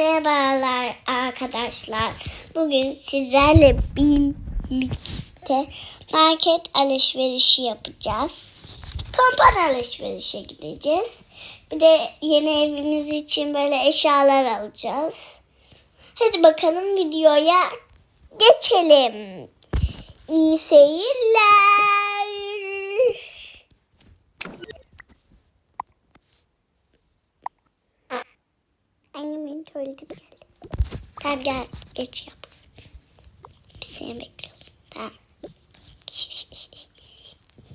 Merhabalar arkadaşlar. Bugün sizlerle birlikte market alışverişi yapacağız. Pompon alışverişe gideceğiz. Bir de yeni evimiz için böyle eşyalar alacağız. Hadi bakalım videoya geçelim. İyi seyirler. Tamam gel geç yap seni bekliyorsun. Tamam.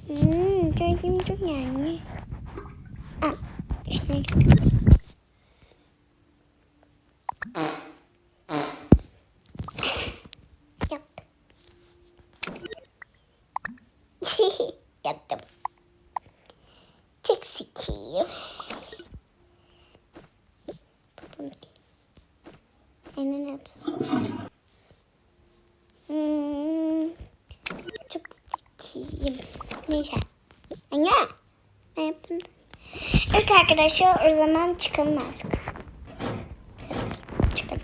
Hmm, çok yani. Aa, işte Evet arkadaşlar o zaman çıkalım artık. Çıkalım.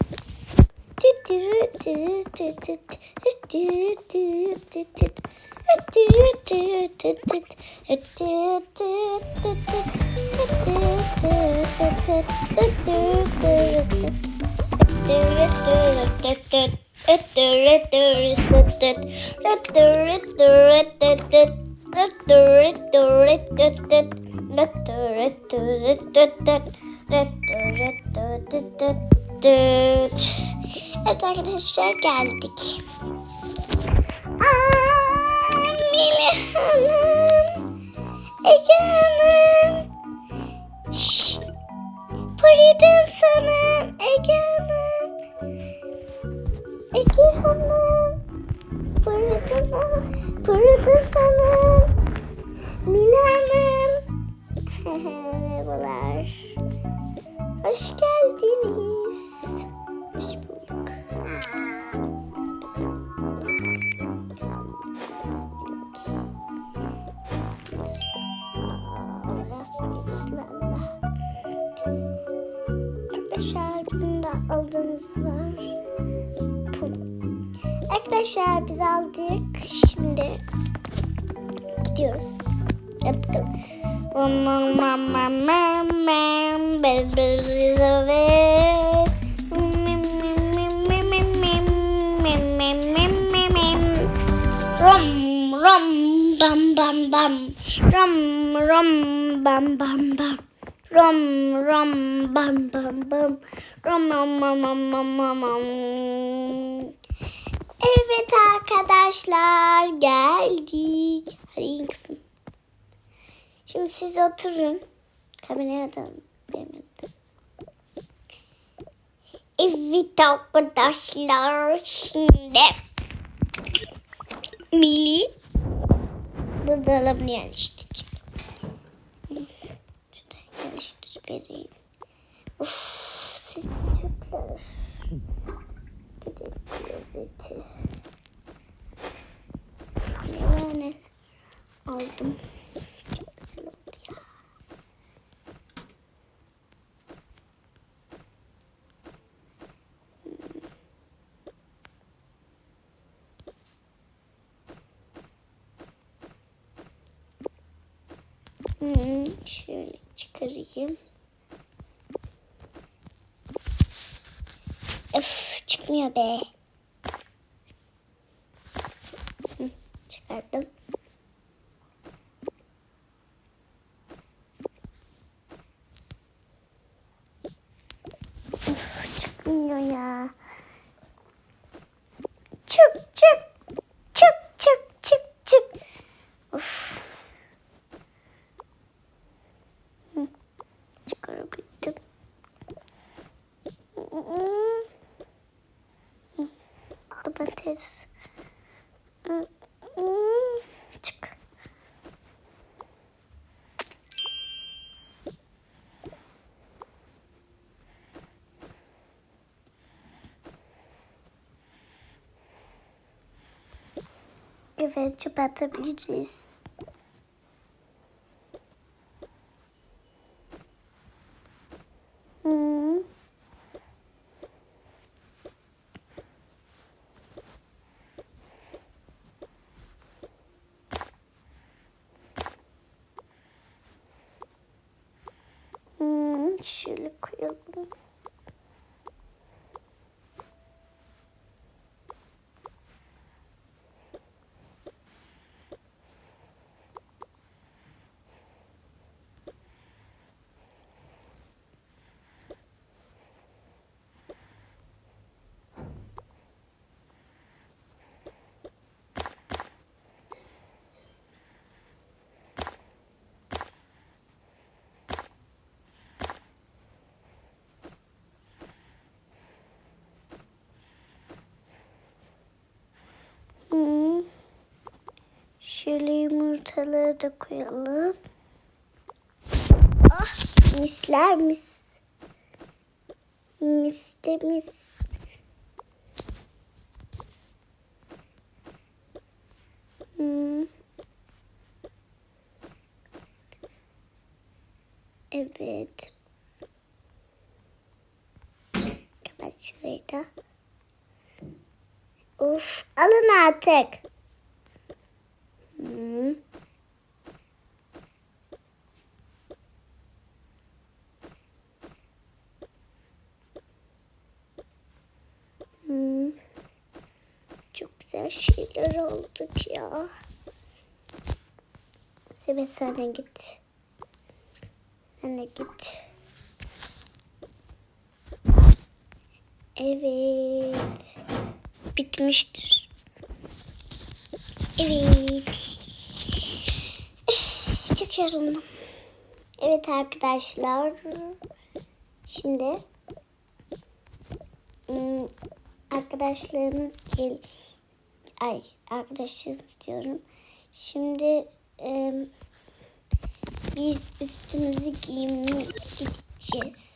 Evet arkadaşlar geldik. Aa, Melih Hanım. Ege Hanım. Şşt. Pırıdın sana Ege Hanım. Ege Hanım. Merhabalar. Hoş geldiniz. Hoş bulduk. Arkadaşlar bizim de aldığımız var. Arkadaşlar biz aldık. Şimdi gidiyoruz. Hadi Ram ram bam bam bam. Ram ram bam bam bam. Ram ram bam bam bam. Ram ram ram ram ram. Evet arkadaşlar geldik. Hadi in. Şimdi siz oturun. Kameraya da benim. Evet arkadaşlar şimdi Mili buzdolabını yerleştireceğim. Şuradan yerleştir vereyim. Uf, sıcaklar. Gidelim lezzeti. Yani aldım. Çok güzel oldu ya. Hmm, şöyle çıkarayım. Öf, çıkmıyor be. Çıkardım. Öf, çıkmıyor ya. Evet çöp atabileceğiz. Hmm. Hmm, şöyle koyalım. Şöyle yumurtaları da koyalım. Ah, misler mis. Mis de mis. Hmm. Evet. Kapat şurayı da. Uf, alın artık. Hmm. Hmm. Çok güzel şeyler olduk ya. Sebe sen de git. Sen de git. Evet. Bitmiştir. Evet. Üf, Çok yoruldum. Evet arkadaşlar. Şimdi ım, arkadaşlarınız gel ay arkadaşlarınız diyorum. Şimdi biz üstümüzü giyinmeye gideceğiz.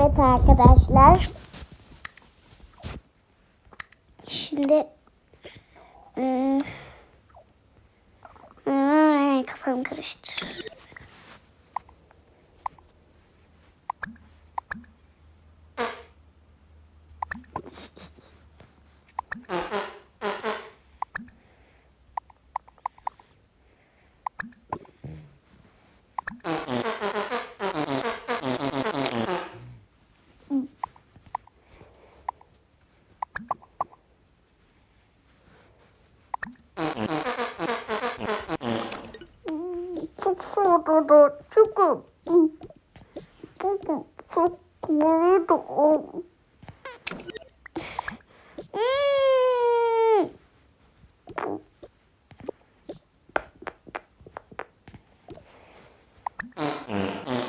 Evet arkadaşlar. Şimdi ıı, ıı, kafam karıştı. Çok soğudu. Çok Çok çok soğudu. Hmm.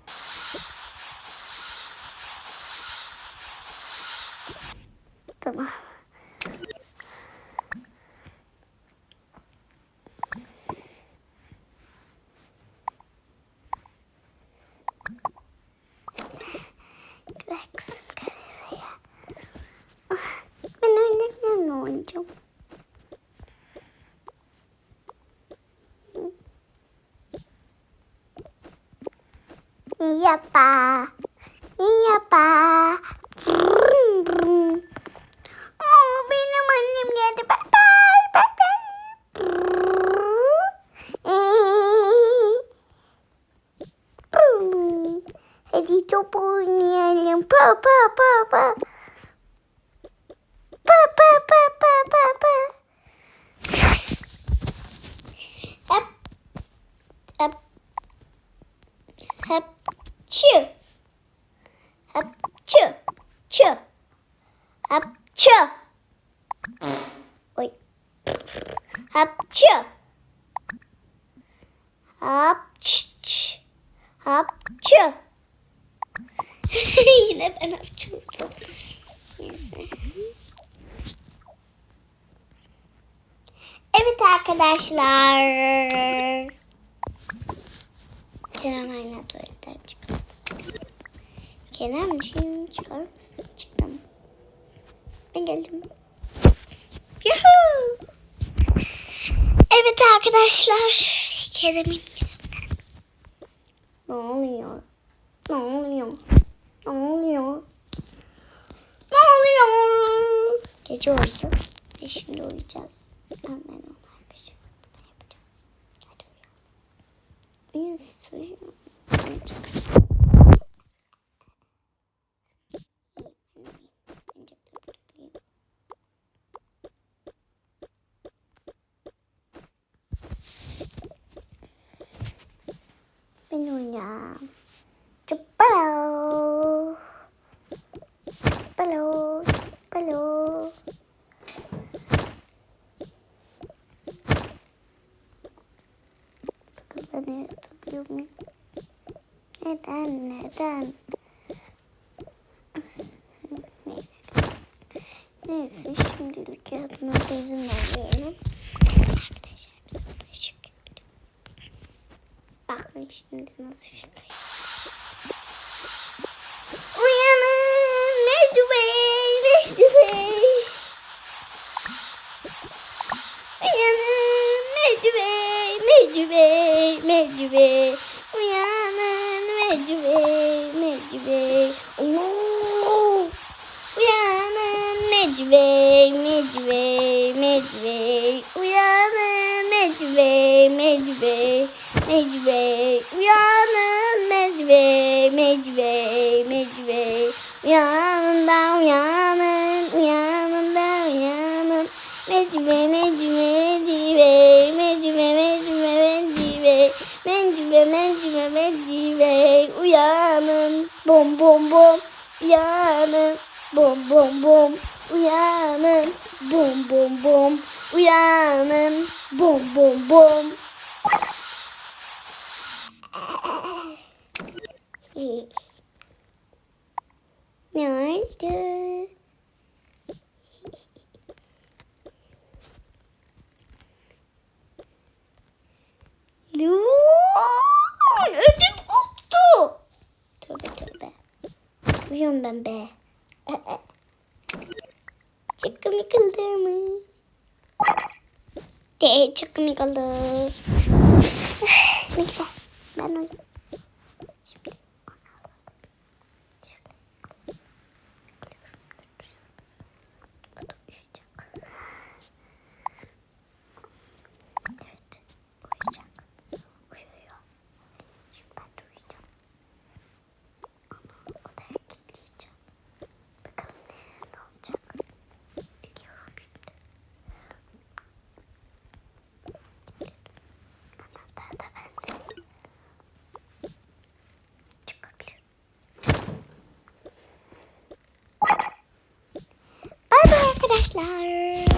Tamam. Güzel kızım kameraya. Ah, Ben oynamıyorum oynayacağım. Brum, brum. Oh, benim annem geldi. Bye bye. Bye bye. Hadi top oynayalım. Pa pa pa. Pa Hep. Çı. Hop. Ç. ç. Hop. Çı. Yine ben hapçıldım. Neyse. Evet arkadaşlar. Kerem hala tuvaletten çıktı. Keremciğim çıkar mısın? Çıktım. Ben geldim. Arkadaşlar. Kerem'in yüzünden. Ne oluyor? Ne oluyor? Ne oluyor? Ne oluyor? Gece oldu. Ve şimdi uyuyacağız. Ben ben onu yapacağım. Hadi uyan. Uyuyun siz uyuyun. Uyuyacaksın. Ben uyuyacağım. Çuppalo. Çuppalo. Çuppalo. Bakın ben yatabiliyor muyum? Neden? Neden? Neyse. Neyse şimdilik yatmanıza izin veriyorum. Arkadaşlar bize ışık yapacağım. Bakın şimdi nasıl ışık Uyanın Mecdu Bey, Mecdu Bey. Uyanın Mecdu Bey, Mecdu Bey, Mecdu Bey. Uyanın Mecdu Bey, Mecdu Bey. Uyanın Mecdu Bey, Mecdu Bey, Mecdu Bey. Uyanın Mecdu Bey, Mecdu Bey, Mecdu Bey. Uyanın Bey, Mecdu Bey. Uyanın da uyanın, uyanın da uyanın. Bey, Mecdu Bey, Mecdu Bey, Mecdu Bey. Mecdu Bey, Mecdu Bey, Mecdu Bey. Uyanın, bom bom bom. Uyanın, bom bom bom. Uyanın, bom bom bom. Uyanın, bom bom bom. Ne oldu? Dur, ödüm koptu. Tövbe tövbe. Uyuyorum ben be. Çok komik oldu mu? De çok komik oldu. Neyse ben uyuyayım. Şimdi 生日